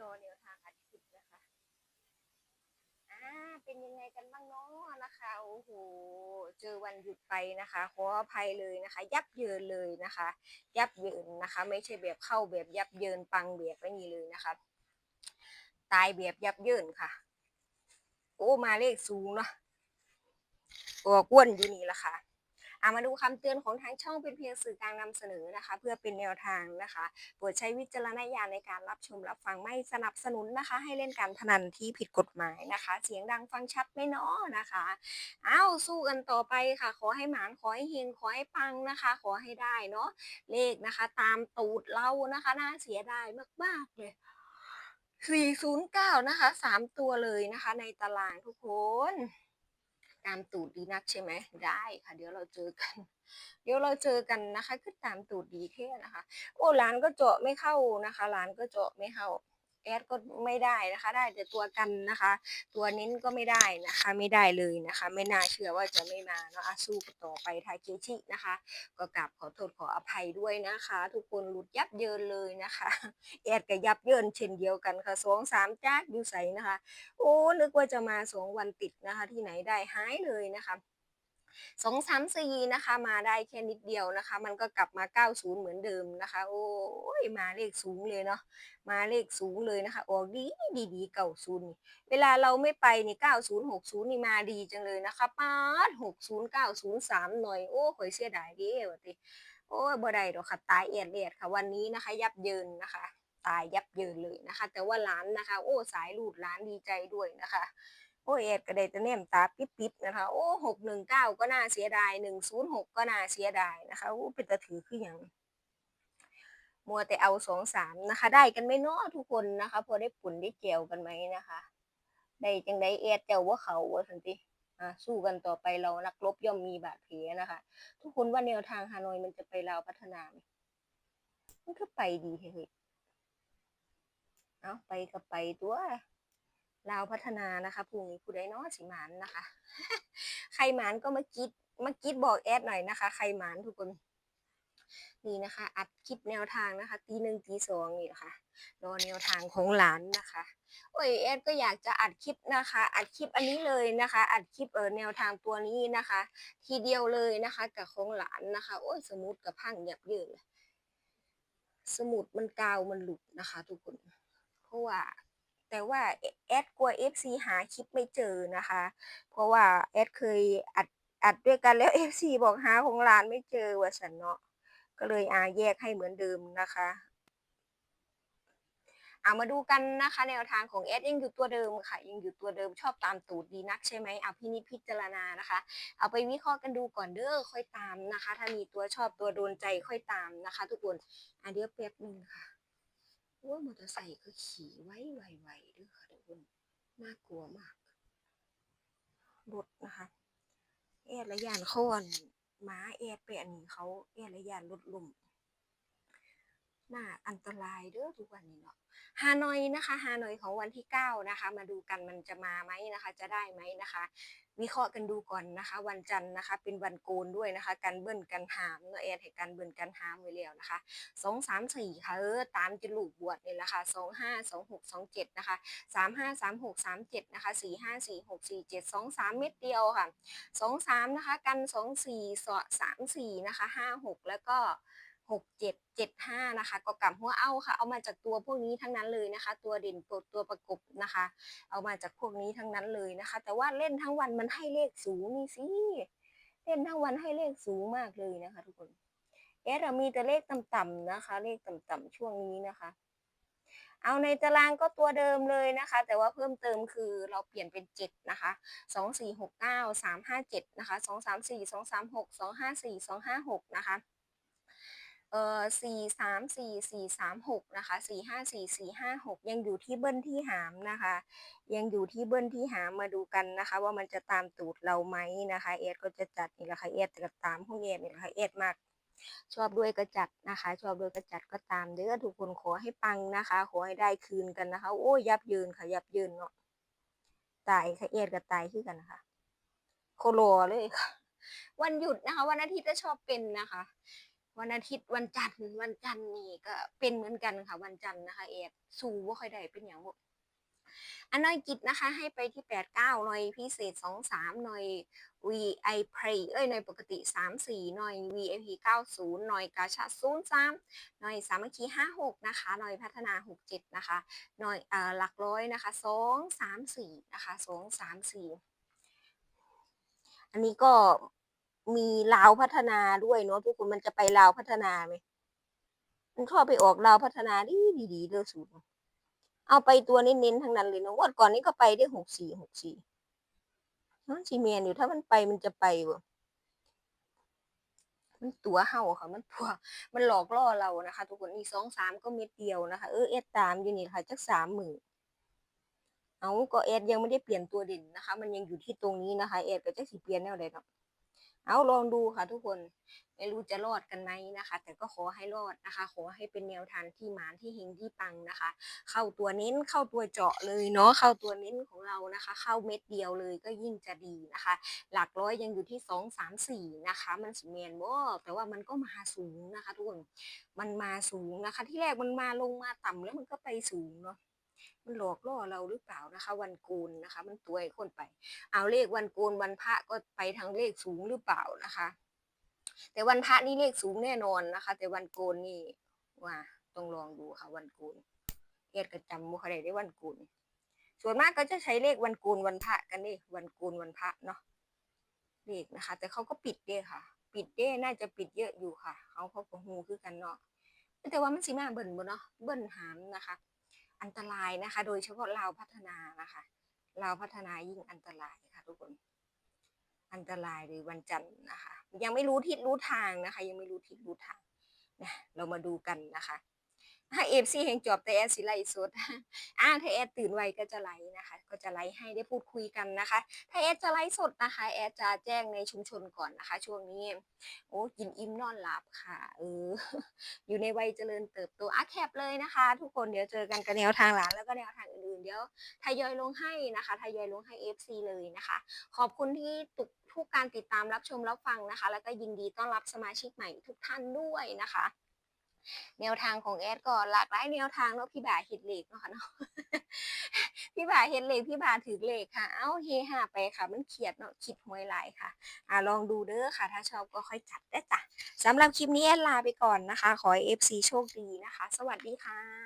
รอแนวทางอัดคลิปนะคะ อ่า เป็นยังไงกันบ้างเนาะนะคะ โอ้โห เจอวันหยุดไปนะคะ ขออภัยเลยนะคะ ยับเยินเลยนะคะ ยับเยินนะคะ ไม่ใช่แบบเข้าแบบยับเยินปังแบบไม่มีเลยนะคะ ตายแบบยับเยินค่ะ โอ้ มาเลขสูงเนาะตัวก้วนอยู่นี่ละค่ะามาดูคำเตือนของทางช่องเป็นเพียงสื่อกลางนำเสนอนะคะ เพื่อเป็นแนวทางนะคะโปรดใช้วิจารณญาณในการรับชมรับฟังไม่สนับสนุนนะคะ ให้เล่นการพนันที่ผิดกฎหมายนะคะ เสียงดังฟังชัดไม่น้อนะคะอ้าวสู้กันต่อไปค่ะ ขอให้หมานขอให้เฮงขอให้ปังนะคะ ขอให้ได้เนาะเลขนะคะ ตามตูดเรานะคะน่าเสียดายมากๆเลย409 นะคะสามตัวเลยนะคะ ในตารางทุกคน ตามตูดดีนักใช่ไหมได้ค่ะ เดี๋ยวเราเจอกัน เดี๋ยวเราเจอกันนะคะ คือตามตูดดีแค่นะคะ โอ้ร้านก็เจาะไม่เข้านะคะร้านก็เจาะไม่เข้า แอดก็ไม่ได้นะคะ ได้แต่ตัวกันนะคะ ตัวเน้นก็ไม่ได้นะคะ ไม่ได้เลยนะคะ ไม่น่าเชื่อว่าจะไม่มาเนาะอาสู้ต่อไปทาเคชินะคะ ก็กราบขอโทษขออภัยด้วยนะคะ ทุกคนหลุดยับเยินเลยนะคะแอดก็ยับเยินเช่นเดียวกันค่ะสองสามจ้าอยู่ใสนะคะ โอ้นึกว่าจะมาสองวันติดนะคะ ที่ไหนได้หายเลยนะคะ สองสามสี่นะคะ มาได้แค่นิดเดียวนะคะ มันก็กลับมาเก้าศูนย์เหมือนเดิมนะคะ โอ้ยมาเลขสูงเลยเนาะมาเลขสูงเลยนะคะออกดีดีดีเก้าศูนย์เวลาเราไม่ไปนี่เก้าศูนย์หกศูนย์นี่มาดีจังเลยนะคะป้าดหกศูนย์เก้าศูนย์สามหน่อยโอ้ข่อยเสียดายเดิวะติโอ้ยบ่ได้ดอกค่ะตายเอียดเอียดค่ะ วันนี้นะคะ ยับเยินนะคะ ตายยับเยินเลยนะคะ แต่ว่าร้านนะคะ โอ้สายลูดร้านดีใจด้วยนะคะ โอ้เอ็ดก็ได้แต่เนมตาปิ๊บๆนะคะ โอ้หกหนึ่งเก้าก็น่าเสียดายหนึ่งศูนย์หกก็น่าเสียดายนะคะ โอ้เป็นตะถือคืออย่างมัวแต่เอาสองสามนะคะ ได้กันไหม่นาะทุกคนนะคะ พอได้ปุ่นได้เจียวกันไหมนะคะ ได้จังได้เอ็ดเจ้าว่าเขาว่าสันติอะสู้กันต่อไปเรานักรบย่อมมีบาดแผลนะคะ ทุกคนว่าแนวทางฮานอยมันจะไปลาวพัฒนาไหมมันก็ไปดีเฮ้ยเอาไปก็ไปตัว ลาวพัฒนานะคะพรุ่งนี้ผู้ใดเนาะสิหมานนะคะ ใครหมานก็มากิดมากิดบอกแอดหน่อยนะคะ ใครหมานทุกคนนี่นะคะ อัดคลิปแนวทางนะคะ ตีหนึ่งตีสองนี่นะคะรอแนวทางของหลานนะคะ โอ้ยแอดก็อยากจะอัดคลิปนะคะ อัดคลิปอันนี้เลยนะคะ อัดคลิปเออแนวทางตัวนี้นะคะ ทีเดียวเลยนะคะ กับของหลานนะคะ โอ้ยสมุดกับพังหยับเยินสมุดมันกาวมันหลุดนะคะ ทุกคน เพราะว่า แต่ว่าแอดกลัว FC หาคลิปไม่เจอนะคะ เพราะว่าแอดเคยอัดอัดด้วยกันแล้ว FC บอกหาของร้านไม่เจอว่าสันเนาะก็เลยอาแยกให้เหมือนเดิมนะคะเอามาดูกันนะคะ แนวทางของแอดยังอยู่ตัวเดิมค่ะ ยังอยู่ตัวเดิมชอบตามตูดดีนักใช่ไหมเอาพี่นิดพิจารณานะคะ เอาไปวิเคราะห์กันดูก่อนเด้อค่อยตามนะคะ ถ้ามีตัวชอบตัวโดนใจค่อยตามนะคะ ทุกคนอะเดี๋ยวแป๊บนึงค่ะ ว่ามอเตอร์ไซค์ก็ขี่ไว้ไวๆด้วยค่ะทุกคนน่ากลัวมากรถนะคะแอดระยานเขาอันม้าแอดไปอันนี้เขาแอดระยานรถลุ่ม น่าอันตรายเด้อทุกวันนี้เนาะฮานอยนะคะฮานอยของวันที่เก้านะคะ มาดูกันมันจะมาไหมนะคะ จะได้ไหมนะคะ วิเคราะห์กันดูก่อนนะคะ วันจันทร์นะคะ เป็นวันโกนด้วยนะคะกันเบิ้ลกันหามเนาะแอดให้กันเบิ้ลกันหามไว้แล้วนะคะสองสามสี่ค่ะเออตามจะลูกบวชนี่แหละค่ะสองห้าสองหกสองเจ็ดนะคะสามห้าสามหกสามเจ็ดนะคะสี่ห้าสี่หกสี่เจ็ดสองสามเม็ดเดียวค่ะสองสามนะคะ กันสองสี่สอสามสี่นะคะห้าหกแล้วก็ กเจ็ดเจ็ดห้านะคะก็กลับหัวเอาค่ะ เอามาจากตัวพวกนี้ทั้งนั้นเลยนะคะ ตัวเด่นตัวตัวประกบนะคะ เอามาจากพวกนี้ทั้งนั้นเลยนะคะ แต่ว่าเล่นทั้งวันมันให้เลขสูงนี่สิเล่นทั้งวันให้เลขสูงมากเลยนะคะ ทุกคนเอสมีแต่เลขต่ำๆนะคะ เลขต่ำๆช่วงนี้นะคะ เอาในตารางก็ตัวเดิมเลยนะคะ แต่ว่าเพิ่มเติมคือเราเปลี่ยนเป็นเจ็ดนะคะสองสี่หกเก้าสามห้าเจ็ดนะคะสองสามสี่สองสามหกสองห้าสี่สองห้าหกนะคะ เอ่อสี่สามสี่สี่สามหกนะคะสี่ห้าสี่สี่ห้าหกยังอยู่ที่เบิ้ลที่หามนะคะ ยังอยู่ที่เบิ้ลที่หามมาดูกันนะคะ ว่ามันจะตามตูดเราไหมนะคะ เอสก็จะจัดนี่แหละค่ะเอสจะตามพวกเอสนี่แหละค่ะเอสมากชอบด้วยก็จัดนะคะ ชอบด้วยก็จัดก็ตามเด้อทุกคนขอให้ปังนะคะ ขอให้ได้คืนกันนะคะ โอ้ยยับยินค่ะ ยับยินเนาะตายค่ะเอ็ดกับตายคือกันนะคะโคโลเลยค่ะ วันหยุดนะคะ วันอาทิตย์จะชอบเป็นนะคะ วันอาทิตย์วันจันทร์วันจันทร์นี่ก็เป็นเหมือนกันค่ะ วันจันทร์นะคะ เอดสู้ว่าค่อยได้เป็นอย่างบอันน้อยกิจนะคะ ให้ไปที่แปดเก้าหน่อยพิเศษสองสามหน่อย VI Play เอ้ยหน่อยปกติสามสี่หน่อย VIP เก้าศูนย์หน่อยกาชาศูนย์สามหน่อยสามัคคีห้าหกนะคะ หน่อยพัฒนาหกเจ็ดนะคะ หน่อยเอ่อหลักร้อยนะคะสองสามสี่นะคะสองสามสี่อันนี้ก็ มีลาวพัฒนาด้วยเนาะทุกคนมันจะไปลาวพัฒนาไหมมันชอบไปออกลาวพัฒนาดีดีดีเด้อสูตรเอาไปตัวเน้นๆทั้งนั้นเลยเนาะวันก่อนนี้ก็ไปได้หกสี่หกสี่มันซีเมนอยู่ถ้ามันไปมันจะไปบ่มันตัวเห่าค่ะมันตัวมันหลอกล่อเรานะคะ ทุกคนนี่สองสามก็เม็ดเดียวนะคะเออเอสตามอยู่นี่ค่ะจักสามหมื่นเอาก็เอสยังไม่ได้เปลี่ยนตัวเด่นนะคะ มันยังอยู่ที่ตรงนี้นะคะเอสก็จะสิเปลี่ยนแนวใดเนาะ เอาลองดูค่ะทุกคนไม่รู้จะรอดกันไหมนะคะ แต่ก็ขอให้รอดนะคะ ขอให้เป็นแนวทางที่หมานที่เฮงที่ปังนะคะ เข้าตัวเน้นเข้าตัวเจาะเลยเนาะเข้าตัวเน้นของเรานะคะ เข้าเม็ดเดียวเลยก็ยิ่งจะดีนะคะ หลักร้อยยังอยู่ที่สองสามสี่นะคะ มันสเมนบ่แต่ว่ามันก็มาสูงนะคะ ทุกคนมันมาสูงนะคะ ที่แรกมันมาลงมาต่ำแล้วมันก็ไปสูงเนาะ มันหลอกล่อเราหรือเปล่านะคะ วันโกนนะคะ มันตัวไอ้คนไป เอาเลขวันโกนวันพระก็ไปทางเลขสูงหรือเปล่านะคะ แต่วันพระนี่เลขสูงแน่นอนนะคะ แต่วันโกนนี่ว่าต้องลองดูค่ะวันโกนเอ็ดก็จำบุคคลได้วันโกนส่วนมากก็จะใช้เลขวันโกนวันพระกันนี่วันโกนวันพระเนาะเลขนะคะ แต่เขาก็ปิดเด้ค่ะ ปิดเด้น่าจะปิดเยอะอยู่ค่ะเขาเขาก็ฮูคือกันเนาะแต่ว่ามันสิมาเบิ่นบ่เนาะเบิ่นหามนะคะ อันตรายนะคะ โดยเฉพาะลาวพัฒนานะคะลาวพัฒนายิ่งอันตรายค่ะทุกคน อันตรายเลยวันจันทร์นะคะ ยังไม่รู้ทิศรู้ทางนะคะ ยังไม่รู้ทิศรู้ทางนะเรามาดูกันนะคะ ถ้าเอฟซีแห่งจอบแต่แอดสิไลฟ์สดอ่าถ้าแอดตื่นไวก็จะไลฟ์นะคะ ก็จะไลฟ์ให้ได้พูดคุยกันนะคะ ถ้าแอดจะไลฟ์สดนะคะ แอดจะแจ้งในชุมชนก่อนนะคะ ช่วงนี้ โอ้กินอิ่มนอนหลับค่ะเอออยู่ในวัยเจริญเติบโตอะแคปเลยนะคะ ทุกคนเดี๋ยวเจอกันกับแนวทางหลานแล้วก็แนวทางอื่นๆเดี๋ยวทยอยลงให้นะคะทยอยลงให้ FC เลยนะคะ ขอบคุณที่ตุกทุกการติดตามรับชมรับฟังนะคะ แล้วก็ยินดีต้อนรับสมาชิกใหม่ทุกท่านด้วยนะคะ แนวทางของแอดก็หลากหลายแนวทางเนาะพี่บ่าเฮ็ดเลขเนาะค่ะเนาะพี่บ่าเฮ็ดเหล็กพี่บ่าถือเหล็กค่ะ เอ้าเฮฮาไปค่ะ มันเครียดเนาะคิดหวยหลายค่ะ อ่าลองดูเด้อค่ะ ถ้าชอบก็ค่อยจัดได้จ้ะสำหรับคลิปนี้แอดลาไปก่อนนะคะ ขอให้ FC โชคดีนะคะ สวัสดีค่ะ